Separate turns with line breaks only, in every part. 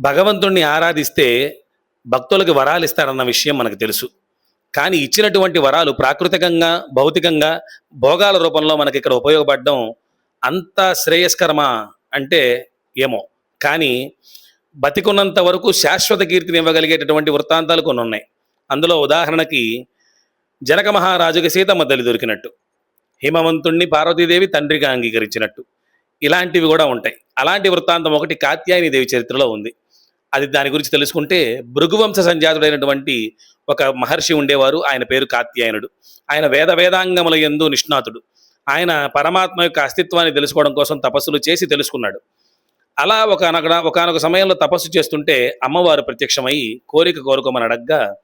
భగవంతుణ్ణి ఆరాధిస్తే భక్తులకు వరాలు ఇస్తాడన్న విషయం మనకు తెలుసు. కానీ ఇచ్చినటువంటి వరాలు ప్రాకృతికంగా భౌతికంగా భోగాల రూపంలో మనకి ఇక్కడ ఉపయోగపడడం అంత శ్రేయస్కరమా అంటే ఏమో. కానీ బతికున్నంత వరకు శాశ్వత కీర్తిని ఇవ్వగలిగేటటువంటి వృత్తాంతాలు కొన్ని ఉన్నాయి. అందులో ఉదాహరణకి జనక మహారాజుకి సీతమ్మ తల్లి దొరికినట్టు హిమవంతుణ్ణి పార్వతీదేవి తండ్రిగా అంగీకరించినట్టు. ఇలాంటివి కూడా ఉంటాయి. అలాంటి వృత్తాంతం ఒకటి కాత్యాయని దేవి చరిత్రలో ఉంది. అది దాని గురించి తెలుసుకుంటే భృగువంశ సంజాతుడైనటువంటి ఒక మహర్షి ఉండేవారు. ఆయన పేరు కాత్యాయనుడు. ఆయన వేద వేదాంగముల ఎందు నిష్ణాతుడు. ఆయన పరమాత్మ యొక్క అస్తిత్వాన్ని తెలుసుకోవడం కోసం తపస్సులు చేసి తెలుసుకున్నాడు. అలా ఒకనొక ఒకనొక సమయంలో తపస్సు చేస్తుంటే అమ్మవారు ప్రత్యక్షమై కోరిక కోరుకోమని అడగ్గా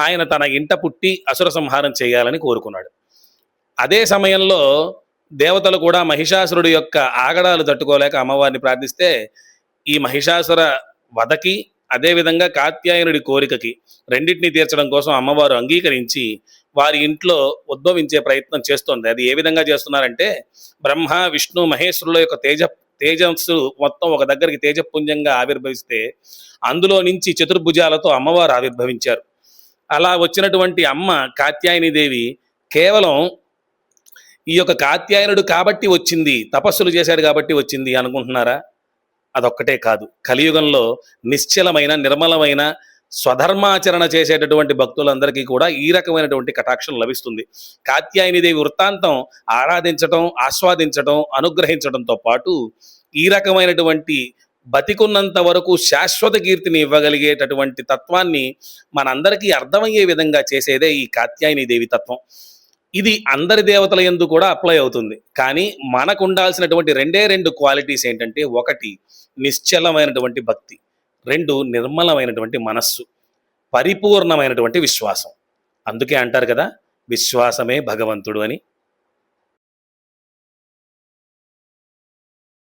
ఆయన తన ఇంట పుట్టి అసుర సంహారం చేయాలని కోరుకున్నాడు. అదే సమయంలో దేవతలు కూడా మహిషాసురుడి యొక్క ఆగడాలు తట్టుకోలేక అమ్మవారిని ప్రార్థిస్తే ఈ మహిషాసుర వధకి అదేవిధంగా కాత్యాయనుడి కోరికకి రెండింటినీ తీర్చడం కోసం అమ్మవారు అంగీకరించి వారి ఇంట్లో ఉద్భవించే ప్రయత్నం చేస్తోంది. అది ఏ విధంగా చేస్తున్నారంటే బ్రహ్మ విష్ణు మహేశ్వరుల యొక్క తేజ తేజస్సు మొత్తం ఒక దగ్గరికి తేజపుంజంగా ఆవిర్భవిస్తే అందులో నుంచి చతుర్భుజాలతో అమ్మవారు ఆవిర్భవించారు. అలా వచ్చినటువంటి అమ్మ కాత్యాయని దేవి కేవలం ఈ యొక్క కాత్యాయనుడు కాబట్టి వచ్చింది తపస్సులు చేశాడు కాబట్టి వచ్చింది అనుకుంటున్నారా? అదొక్కటే కాదు. కలియుగంలో నిశ్చలమైన నిర్మలమైన స్వధర్మాచరణ చేసేటటువంటి భక్తులందరికీ కూడా ఈ రకమైనటువంటి కటాక్షం లభిస్తుంది. కాత్యాయనిదేవి వృత్తాంతం ఆరాధించటం ఆస్వాదించటం అనుగ్రహించడంతో పాటు ఈ రకమైనటువంటి బతికున్నంత వరకు శాశ్వత కీర్తిని ఇవ్వగలిగేటటువంటి తత్వాన్ని మనందరికీ అర్థమయ్యే విధంగా చేసేదే ఈ కాత్యాయని దేవి తత్వం. ఇది అందరి దేవతల ఎందు కూడా అప్లై అవుతుంది. కానీ మనకు ఉండాల్సినటువంటి రెండే రెండు క్వాలిటీస్ ఏంటంటే ఒకటి నిశ్చలమైనటువంటి భక్తి రెండు నిర్మలమైనటువంటి మనస్సు పరిపూర్ణమైనటువంటి విశ్వాసం. అందుకే అంటారు కదా విశ్వాసమే భగవంతుడు అని.